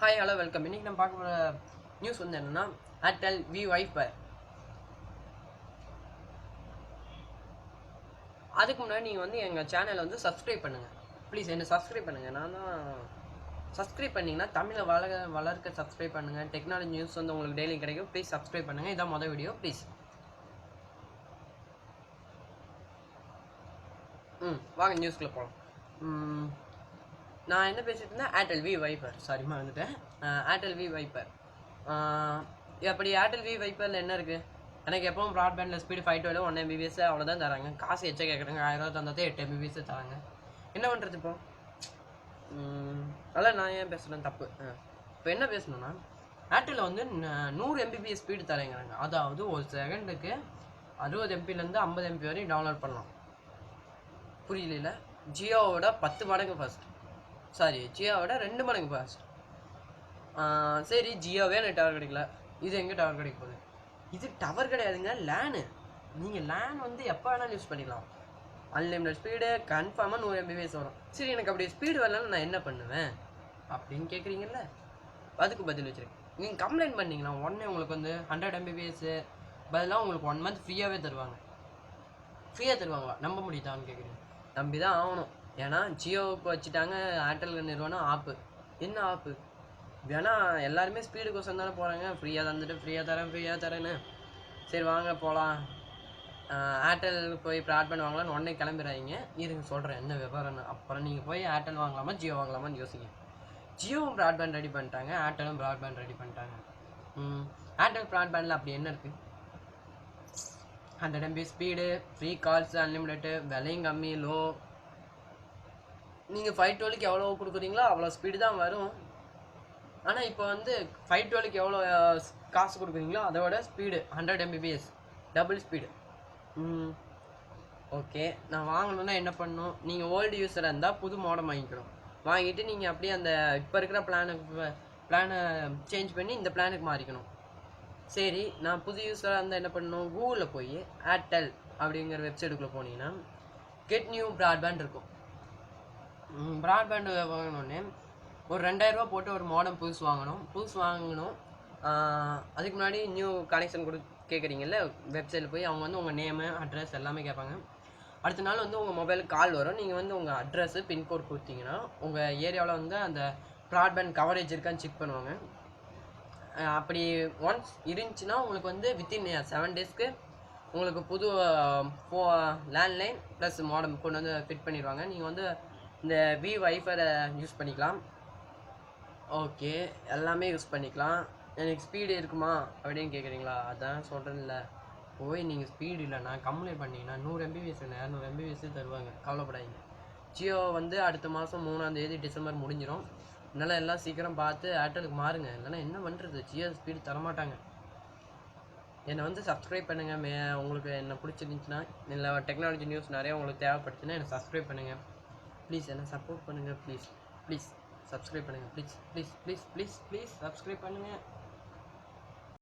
Hi hello welcome இன்னைக்கு நம்ம பார்க்க போகிற நியூஸ் வந்து என்னென்னா ஏர்டெல் வி வைஃபை அதுக்கு முன்னாடி நீங்கள் வந்து எங்கள் சேனலை வந்து சப்ஸ்கிரைப் பண்ணுங்கள் ப்ளீஸ் என்னை சப்ஸ்கிரைப் பண்ணுங்கள் நான் தான் சப்ஸ்கிரைப் பண்ணிங்கன்னா தமிழை வளர வளர்க்க சப்ஸ்கிரைப் பண்ணுங்கள் டெக்னாலஜி நியூஸ் வந்து உங்களுக்கு டெய்லி கிடைக்கும். ப்ளீஸ் சப்ஸ்கிரைப் பண்ணுங்கள் இதான் மொதல் வீடியோ ப்ளீஸ் ம் வாங்க நியூஸ்க்குள்ளே போகலாம் நான் என்ன பேசிட்டு இருந்தேன் ஏர்டெல் வி வைப்பர் சாரி மறந்துட்டேன் ஏர்டெல் வி வைப்பர் அப்படி ஏர்டெல் வி வைப்பரில் என்ன இருக்குது எனக்கு எப்பவும் ப்ராட்பேண்டில் speed five twelve one MBPS அவ்வளோதான் தராங்க. காசு எச்ச கேட்குறாங்க ஆயிரம் ரூபா தந்தாதே எட்டு எம்பிபிஎஸ் தராங்க. என்ன பண்ணுறது இப்போ? அதெல்லாம் நான் ஏன் பேசுகிறேன் தப்பு. இப்போ என்ன பேசணும்னா ஏர்டெல்லில் வந்து ந- நூறு எம்பிபிஎஸ் ஸ்பீடு தரேங்கிறாங்க. அதாவது ஒரு செகண்டுக்கு அறுபது எம்பிலேருந்து ஐம்பது எம்பி வரையும் டவுன்லோட் பண்ணலாம். புரியல ஜியோவோட பத்து மடங்கு ஃபஸ்ட்டு சாரி ஜியோவோட ரெண்டு மடங்கு ஃபாஸ்ட் சரி ஜியோவே எனக்கு டவர் கிடைக்கல. இது எங்கே டவர் கிடைக்க போகுது? இது டவர் கிடையாதுங்க லேனு நீங்கள் லேன் வந்து எப்போ வேணாலும் யூஸ் பண்ணிக்கலாம். அன்லிமிட்டட் ஸ்பீடு கன்ஃபார்மாக நூறு எம்பிபிஎஸ் வரும். சரி எனக்கு அப்படி ஸ்பீடு வரலன்னு நான் என்ன பண்ணுவேன்? அப்படின்னு கேட்குறீங்கல்ல அதுக்கு பதில் வச்சுருக்கேன். நீங்கள் கம்ப்ளைண்ட் பண்ணிங்கன்னா உடனே உங்களுக்கு வந்து ஹண்ட்ரட் எம்பிபிஎஸ்ஸு பதிலாக உங்களுக்கு ஒன் மந்த் ஃப்ரீயாகவே தருவாங்க. ஃப்ரீயாக தருவாங்களா? நம்ப முடியுதான்னு கேட்குறீங்க நம்பி தான் ஆகணும். ஏன்னா ஜியோவுக்கு வச்சுட்டாங்க ஏர்டெல் நிறுவனம் ஆப்பு. என்ன ஆப்பு? வேணா எல்லாருமே ஸ்பீடுக்கோசம் தானே போகிறாங்க ஃப்ரீயாக தந்துட்டு ஃப்ரீயாக தரேன் ஃப்ரீயாக தரேன்னு. சரி வாங்க போகலாம் ஏர்டெல் போய் ப்ராட்பேண்ட் வாங்கலாம்னு உடனே கிளம்பிடுறாங்க இருங்க சொல்கிறேன் என்ன விவரம்னு. அப்புறம் நீங்கள் போய் ஏர்டெல் வாங்கலாமா ஜியோ வாங்கலாமான்னு யோசிங்க. ஜியோவும் ப்ராட்பேண்ட் ரெடி பண்ணிட்டாங்க. ஏர்டெலும் ப்ராட்பேண்ட் ரெடி பண்ணிட்டாங்க. ம், ஏர்டெல் ப்ராட்பேண்டில் அப்படி என்ன இருக்குது hundred MB speed free calls unlimited விலையும் கம்மி லோ நீங்கள் ஃபைவ் டுவெலுக்கு எவ்வளோ கொடுக்குறீங்களோ அவ்வளோ ஸ்பீடு தான் வரும். ஆனால் இப்போ வந்து ஃபைவ் டுவெலுக்கு எவ்வளோ காசு கொடுக்குறீங்களோ அதோட speed hundred MBPS double speed okay. நான் வாங்கணுன்னா என்ன பண்ணணும் நீங்கள் ஓல்டு யூஸராக இருந்தால் புது மாடல் வாங்கிக்கணும். வாங்கிட்டு நீங்கள் அப்படியே அந்த இப்போ இருக்கிற பிளானுக்கு பிளானை சேஞ்ச் பண்ணி இந்த பிளானுக்கு மாறிக்கணும். சரி நான் புது யூஸராக இருந்தால் என்ன பண்ணணும்? கூகுளில் போய் ஏர்டெல் அப்படிங்கிற வெப்சைட்டுக்குள்ளே போனீங்கன்னா கெட் நியூ ப்ராட்பேண்ட் இருக்கும். ப்ராட்பேண்டு வாங்கினோடனே ஒரு ரெண்டாயிரரூபா போட்டு ஒரு மாடம் புதுசு வாங்கணும். புதுசு வாங்கணும். அதுக்கு முன்னாடி நியூ கனெக்ஷன் கொடு கேட்குறீங்கல்ல வெப்சைட்டில் போய் அவங்க வந்து உங்கள் நேமு அட்ரஸ் எல்லாமே கேட்பாங்க. அடுத்த நாள் வந்து உங்கள் மொபைலுக்கு கால் வரும். நீங்கள் வந்து உங்கள் அட்ரஸ்ஸு பின்கோட் கொடுத்தீங்கன்னா உங்கள் ஏரியாவில் வந்து அந்த ப்ராட்பேண்ட் கவரேஜ் இருக்கான்னு செக் பண்ணுவாங்க. அப்படி ஒன்ஸ் இருந்துச்சுன்னா உங்களுக்கு வந்து வித்தின் செவன் டேஸ்க்கு உங்களுக்கு புது ஃபோ லேண்ட்லைன் ப்ளஸ் மாடம் கொண்டு வந்து ஃபிட் பண்ணிடுவாங்க. நீங்கள் வந்து இந்த வி வைஃபரை யூஸ் பண்ணிக்கலாம். ஓகே எல்லாமே யூஸ் பண்ணிக்கலாம். எனக்கு ஸ்பீடு இருக்குமா அப்படின்னு கேட்குறீங்களா அதான் சொல்கிறேன்ல போய் நீங்கள் ஸ்பீடு இல்லைன்னா கம்ப்ளைண்ட் பண்ணீங்கன்னா நூறு எம்பிபிஎஸ் இல்லை இரநூறு எம்பிபிஎஸ் தருவாங்க. கவலைப்படாதீங்க. ஜியோ வந்து அடுத்த மாதம் மூணாந்தேதி டிசம்பர் முடிஞ்சிடும் அதனால் எல்லாம் சீக்கிரம் பார்த்து ஏர்டெலுக்கு மாறுங்க. இல்லைன்னா என்ன பண்ணுறது ஜியோ ஸ்பீடு தரமாட்டாங்க. என்னை வந்து சப்ஸ்கிரைப் பண்ணுங்கள் மே உங்களுக்கு என்ன பிடிச்சிருந்துச்சுன்னா இல்லை டெக்னாலஜி நியூஸ் நிறைய உங்களுக்கு தேவைப்படுச்சுன்னா என்னை சப்ஸ்கிரைப் பண்ணுங்கள் ப்ளீஸ் என்னை சப்போர்ட் பண்ணுங்கள் ப்ளீஸ் ப்ளீஸ் சப்ஸ்கிரைப் பண்ணுங்கள் please please please please please subscribe பண்ணுங்கள்